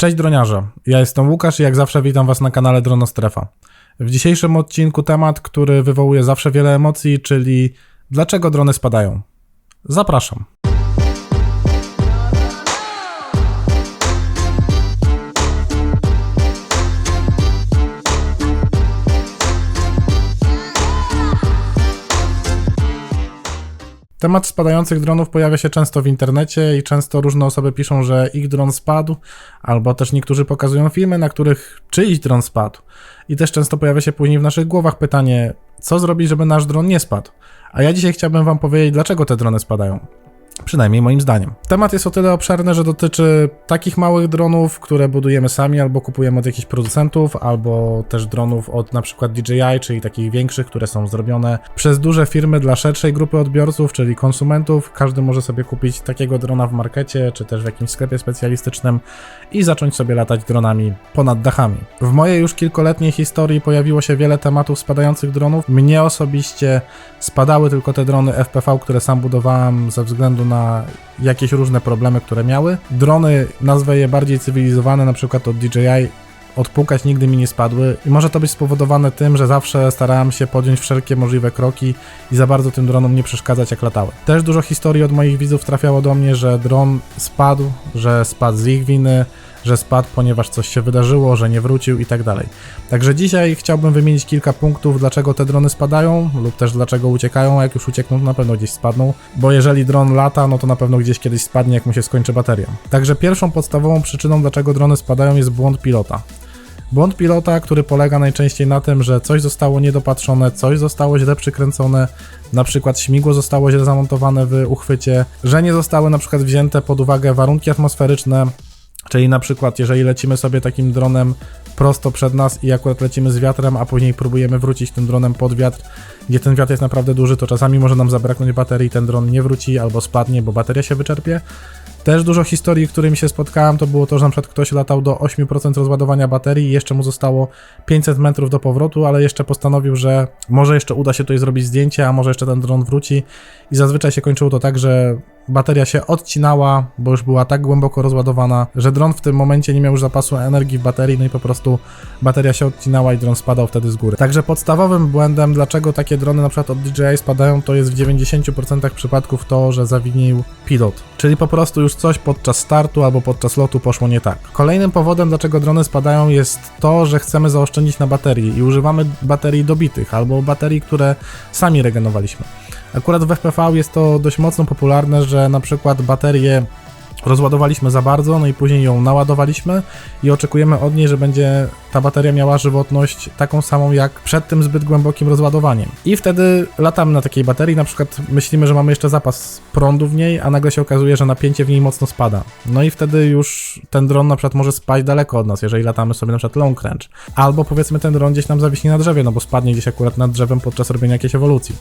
Cześć droniarze, ja jestem Łukasz i jak zawsze witam Was na kanale Dronostrefa. W dzisiejszym odcinku temat, który wywołuje zawsze wiele emocji, czyli dlaczego drony spadają. Zapraszam. Temat spadających dronów pojawia się często w internecie i często różne osoby piszą, że ich dron spadł, albo też niektórzy pokazują filmy, na których czyjś dron spadł. I też często pojawia się później w naszych głowach pytanie, co zrobić, żeby nasz dron nie spadł. A ja dzisiaj chciałbym Wam powiedzieć, dlaczego te drony spadają. Przynajmniej moim zdaniem. Temat jest o tyle obszerny, że dotyczy takich małych dronów, które budujemy sami albo kupujemy od jakichś producentów, albo też dronów od na przykład DJI, czyli takich większych, które są zrobione przez duże firmy dla szerszej grupy odbiorców, czyli konsumentów. Każdy może sobie kupić takiego drona w markecie, czy też w jakimś sklepie specjalistycznym i zacząć sobie latać dronami ponad dachami. W mojej już kilkoletniej historii pojawiło się wiele tematów spadających dronów. Mnie osobiście spadały tylko te drony FPV, które sam budowałem ze względu na jakieś różne problemy, które miały. Drony, nazwę je bardziej cywilizowane, na przykład od DJI, odpukać nigdy mi nie spadły i może to być spowodowane tym, że zawsze starałem się podjąć wszelkie możliwe kroki i za bardzo tym dronom nie przeszkadzać jak latały. Też dużo historii od moich widzów trafiało do mnie, że dron spadł, że spadł z ich winy, że spadł, ponieważ coś się wydarzyło, że nie wrócił i tak dalej. Także dzisiaj chciałbym wymienić kilka punktów, dlaczego te drony spadają, lub też dlaczego uciekają, a jak już uciekną, to na pewno gdzieś spadną, bo jeżeli dron lata, no to na pewno gdzieś kiedyś spadnie, jak mu się skończy bateria. Także pierwszą podstawową przyczyną, dlaczego drony spadają, jest błąd pilota. Błąd pilota, który polega najczęściej na tym, że coś zostało niedopatrzone, coś zostało źle przykręcone, na przykład śmigło zostało źle zamontowane w uchwycie, że nie zostały na przykład wzięte pod uwagę warunki atmosferyczne, Czyli na przykład, jeżeli lecimy sobie takim dronem prosto przed nas i akurat lecimy z wiatrem, a później próbujemy wrócić tym dronem pod wiatr, gdzie ten wiatr jest naprawdę duży, to czasami może nam zabraknąć baterii, ten dron nie wróci albo spadnie, bo bateria się wyczerpie. Też dużo historii, którymi się spotkałem, to było to, że na przykład ktoś latał do 8% rozładowania baterii i jeszcze mu zostało 500 metrów do powrotu, ale jeszcze postanowił, że może jeszcze uda się tutaj zrobić zdjęcie, a może jeszcze ten dron wróci. I zazwyczaj się kończyło to tak, że bateria się odcinała, bo już była tak głęboko rozładowana, że dron w tym momencie nie miał już zapasu energii w baterii, no i po prostu bateria się odcinała i dron spadał wtedy z góry. Także podstawowym błędem, dlaczego takie drony na przykład od DJI spadają, to jest w 90% przypadków to, że zawinił pilot. Czyli po prostu już coś podczas startu albo podczas lotu poszło nie tak. Kolejnym powodem, dlaczego drony spadają jest to, że chcemy zaoszczędzić na baterii i używamy baterii dobitych albo baterii, które sami regenowaliśmy. Akurat w FPV jest to dość mocno popularne, że na przykład baterię rozładowaliśmy za bardzo, no i później ją naładowaliśmy i oczekujemy od niej, że będzie ta bateria miała żywotność taką samą jak przed tym zbyt głębokim rozładowaniem. I wtedy latamy na takiej baterii, na przykład myślimy, że mamy jeszcze zapas prądu w niej, a nagle się okazuje, że napięcie w niej mocno spada. No i wtedy już ten dron na przykład może spaść daleko od nas, jeżeli latamy sobie na przykład long range. Albo powiedzmy ten dron gdzieś nam zawiśnie na drzewie, no bo spadnie gdzieś akurat nad drzewem podczas robienia jakiejś ewolucji.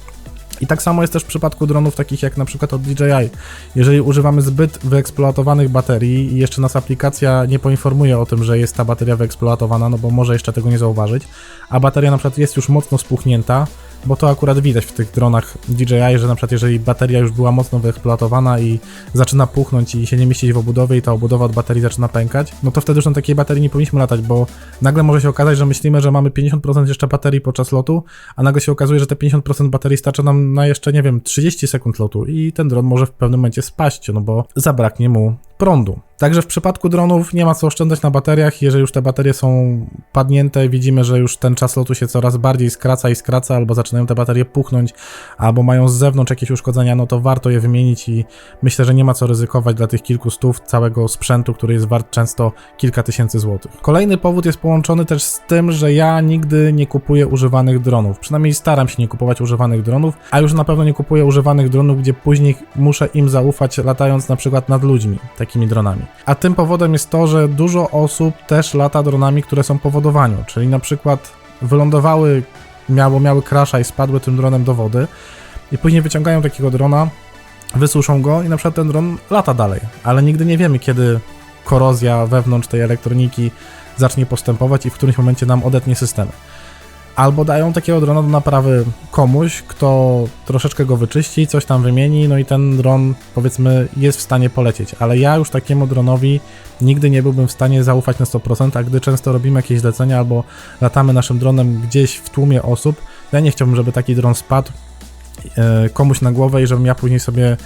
I tak samo jest też w przypadku dronów takich jak na przykład od DJI. Jeżeli używamy zbyt wyeksploatowanych baterii i jeszcze nas aplikacja nie poinformuje o tym, że jest ta bateria wyeksploatowana, no bo może jeszcze tego nie zauważyć, a bateria na przykład jest już mocno spuchnięta, bo to akurat widać w tych dronach DJI, że na przykład jeżeli bateria już była mocno wyeksploatowana i zaczyna puchnąć i się nie mieścić w obudowie i ta obudowa od baterii zaczyna pękać, no to wtedy już na takiej baterii nie powinniśmy latać, bo nagle może się okazać, że myślimy, że mamy 50% jeszcze baterii podczas lotu, a nagle się okazuje, że te 50% baterii starcza nam na jeszcze, nie wiem, 30 sekund lotu i ten dron może w pewnym momencie spaść, no bo zabraknie mu prądu. Także w przypadku dronów nie ma co oszczędzać na bateriach. Jeżeli już te baterie są padnięte, widzimy, że już ten czas lotu się coraz bardziej skraca i skraca, albo zaczynają te baterie puchnąć, albo mają z zewnątrz jakieś uszkodzenia, no to warto je wymienić i myślę, że nie ma co ryzykować dla tych kilku stów całego sprzętu, który jest wart często kilka tysięcy złotych. Kolejny powód jest połączony też z tym, że ja nigdy nie kupuję używanych dronów. Przynajmniej staram się nie kupować używanych dronów, a już na pewno nie kupuję używanych dronów, gdzie później muszę im zaufać latając na przykład nad ludźmi, takimi dronami. A tym powodem jest to, że dużo osób też lata dronami, które są po wodowaniu, czyli na przykład wylądowały, miało, miały crasha i spadły tym dronem do wody i później wyciągają takiego drona, wysuszą go i na przykład ten dron lata dalej, ale nigdy nie wiemy, kiedy korozja wewnątrz tej elektroniki zacznie postępować i w którymś momencie nam odetnie systemy. Albo dają takiego drona do naprawy komuś, kto troszeczkę go wyczyści, coś tam wymieni, no i ten dron powiedzmy jest w stanie polecieć. Ale ja już takiemu dronowi nigdy nie byłbym w stanie zaufać na 100%, a gdy często robimy jakieś zlecenia albo latamy naszym dronem gdzieś w tłumie osób, ja nie chciałbym, żeby taki dron spadł e, komuś na głowę i żebym ja później sobie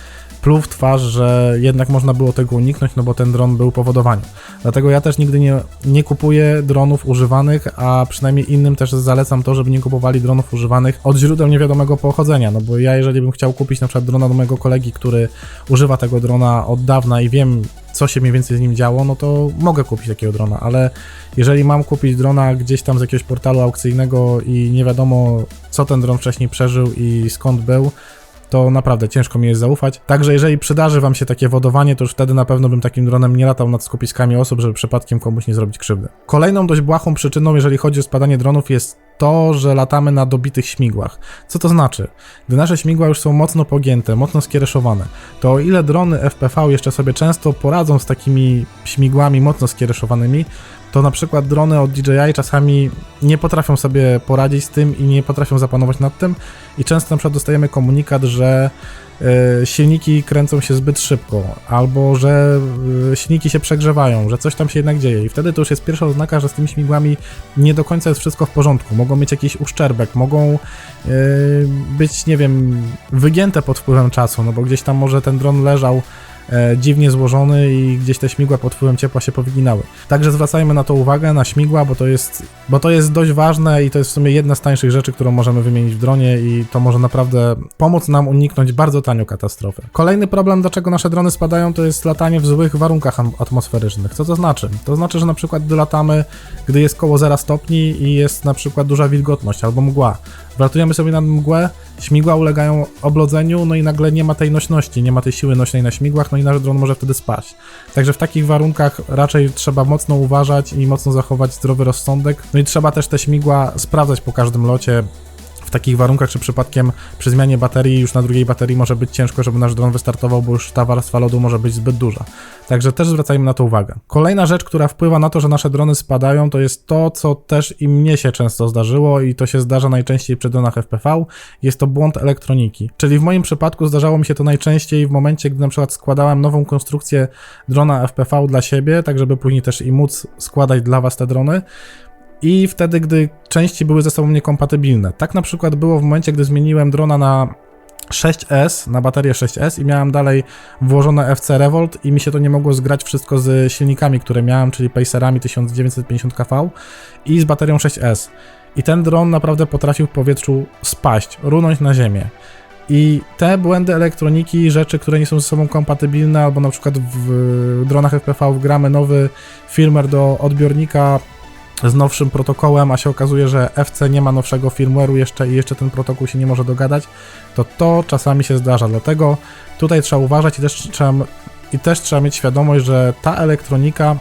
pluł w twarz, że jednak można było tego uniknąć, no bo ten dron był powodowany. Dlatego ja też nigdy nie, nie kupuję dronów używanych, a przynajmniej innym też zalecam to, żeby nie kupowali dronów używanych od źródeł niewiadomego pochodzenia, no bo ja jeżeli bym chciał kupić na przykład drona do mojego kolegi, który używa tego drona od dawna i wiem, co się mniej więcej z nim działo, no to mogę kupić takiego drona, ale jeżeli mam kupić drona gdzieś tam z jakiegoś portalu aukcyjnego i nie wiadomo, co ten dron wcześniej przeżył i skąd był, to naprawdę ciężko mi jest zaufać. Także jeżeli przydarzy Wam się takie wodowanie, to już wtedy na pewno bym takim dronem nie latał nad skupiskami osób, żeby przypadkiem komuś nie zrobić krzywdy. Kolejną dość błahą przyczyną, jeżeli chodzi o spadanie dronów, jest to, że latamy na dobitych śmigłach. Co to znaczy? Gdy nasze śmigła już są mocno pogięte, mocno skiereszowane, to o ile drony FPV jeszcze sobie często poradzą z takimi śmigłami mocno skiereszowanymi, to na przykład drony od DJI czasami nie potrafią sobie poradzić z tym i nie potrafią zapanować nad tym. I często na przykład dostajemy komunikat, że y, silniki kręcą się zbyt szybko, albo że y, silniki się przegrzewają, że coś tam się jednak dzieje. I wtedy to już jest pierwsza oznaka, że z tymi śmigłami nie do końca jest wszystko w porządku, mogą mieć jakiś uszczerbek, mogą y, być, nie wiem, wygięte pod wpływem czasu, no bo gdzieś tam może ten dron leżał e, dziwnie złożony i gdzieś te śmigła pod wpływem ciepła się powyginały. Także zwracajmy na to uwagę, na śmigła, bo to jest, bo to jest dość ważne i to jest w sumie jedna z tańszych rzeczy, którą możemy wymienić w dronie i to może naprawdę pomóc nam uniknąć bardzo tanio katastrofy. Kolejny problem, dlaczego nasze drony spadają, to jest latanie w złych warunkach atmosferycznych. Co to znaczy? To znaczy, że na przykład gdy latamy, gdy jest koło 0 stopni i jest na przykład duża wilgotność albo mgła. Wlatujemy sobie nad mgłę, śmigła ulegają oblodzeniu, no i nagle nie ma tej nośności, nie ma tej siły nośnej na śmigłach, no i nasz dron może wtedy spaść. Także w takich warunkach raczej trzeba mocno uważać i mocno zachować zdrowy rozsądek. No i trzeba też te śmigła sprawdzać po każdym locie. Takich warunkach, czy przypadkiem przy zmianie baterii już na drugiej baterii może być ciężko, żeby nasz dron wystartował, bo już ta warstwa lodu może być zbyt duża. Także też zwracajmy na to uwagę. Kolejna rzecz, która wpływa na to, że nasze drony spadają, to jest to, co też i mnie się często zdarzyło i to się zdarza najczęściej przy dronach FPV, jest to błąd elektroniki. Czyli w moim przypadku zdarzało mi się to najczęściej w momencie, gdy na przykład składałem nową konstrukcję drona FPV dla siebie, tak żeby później też i móc składać dla Was te drony. I wtedy, gdy części były ze sobą niekompatybilne. Tak na przykład było w momencie, gdy zmieniłem drona na 6S, na baterię 6S i miałem dalej włożone FC Revolt i mi się to nie mogło zgrać wszystko z silnikami, które miałem, czyli Pacerami 1950 kV i z baterią 6S. I ten dron naprawdę potrafił w powietrzu spaść, runąć na ziemię. I te błędy elektroniki, rzeczy, które nie są ze sobą kompatybilne, albo na przykład w dronach FPV wgramy nowy firmware do odbiornika z nowszym protokołem, a się okazuje, że FC nie ma nowszego firmware'u jeszcze i jeszcze ten protokół się nie może dogadać, to to czasami się zdarza. Dlatego tutaj trzeba uważać i też trzeba, i też trzeba mieć świadomość, że ta elektronika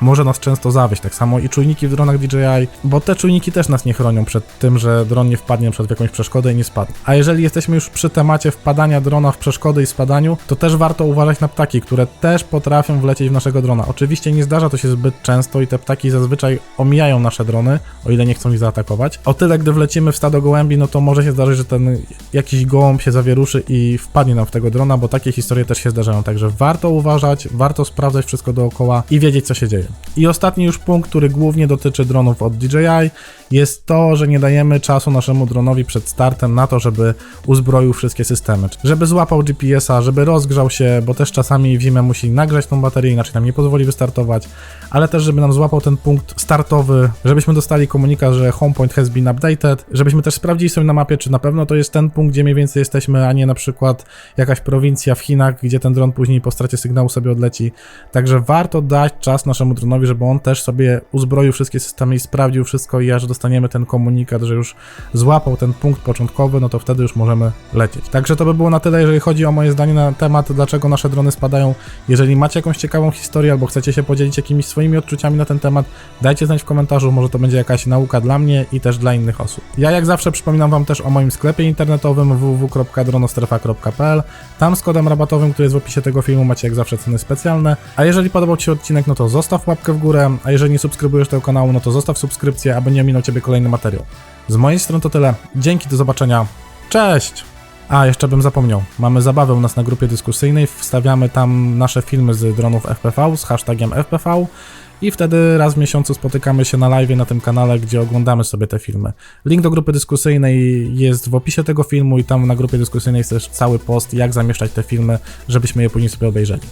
może nas często zawieść. Tak samo i czujniki w dronach DJI, bo te czujniki też nas nie chronią przed tym, że dron nie wpadnie przed jakąś przeszkodę i nie spadnie. A jeżeli jesteśmy już przy temacie wpadania drona w przeszkody i spadaniu, to też warto uważać na ptaki, które też potrafią wlecieć w naszego drona. Oczywiście nie zdarza to się zbyt często i te ptaki zazwyczaj omijają nasze drony, o ile nie chcą ich zaatakować. O tyle, gdy wlecimy w stado gołębi, no to może się zdarzyć, że ten jakiś gołąb się zawieruszy i wpadnie nam w tego drona, bo takie historie też się zdarzają. Także warto uważać, warto sprawdzać wszystko dookoła i wiedzieć, co się dzieje. I ostatni już punkt, który głównie dotyczy dronów od DJI, jest to, że nie dajemy czasu naszemu dronowi przed startem na to, żeby uzbroił wszystkie systemy. Żeby złapał GPS-a, żeby rozgrzał się, bo też czasami w zimę musi nagrzać tą baterię, inaczej nam nie pozwoli wystartować, ale też żeby nam złapał ten punkt startowy, żebyśmy dostali komunikat, że homepoint has been updated, żebyśmy też sprawdzili sobie na mapie, czy na pewno to jest ten punkt, gdzie mniej więcej jesteśmy, a nie na przykład jakaś prowincja w Chinach, gdzie ten dron później po stracie sygnału sobie odleci. Także warto dać czas naszemu dronowi, żeby on też sobie uzbroił wszystkie systemy i sprawdził wszystko i aż dostaniemy ten komunikat, że już złapał ten punkt początkowy, no to wtedy już możemy lecieć. Także to by było na tyle, jeżeli chodzi o moje zdanie na temat, dlaczego nasze drony spadają. Jeżeli macie jakąś ciekawą historię albo chcecie się podzielić jakimiś swoimi odczuciami na ten temat, dajcie znać w komentarzu, może to będzie jakaś nauka dla mnie i też dla innych osób. Ja jak zawsze przypominam Wam też o moim sklepie internetowym www.dronostrefa.pl. Tam z kodem rabatowym, który jest w opisie tego filmu, macie jak zawsze ceny specjalne. A jeżeli podobał Ci się odcinek, no to zostaw łapkę w górę, a jeżeli nie subskrybujesz tego kanału, no to zostaw subskrypcję, aby nie ominął Ciebie kolejny materiał. Z mojej strony to tyle. Dzięki, do zobaczenia. Cześć! A, jeszcze bym zapomniał. Mamy zabawę u nas na grupie dyskusyjnej. Wstawiamy tam nasze filmy z dronów FPV z hashtagiem FPV i wtedy raz w miesiącu spotykamy się na live na tym kanale, gdzie oglądamy sobie te filmy. Link do grupy dyskusyjnej jest w opisie tego filmu i tam na grupie dyskusyjnej jest też cały post, jak zamieszczać te filmy, żebyśmy je później sobie obejrzeli.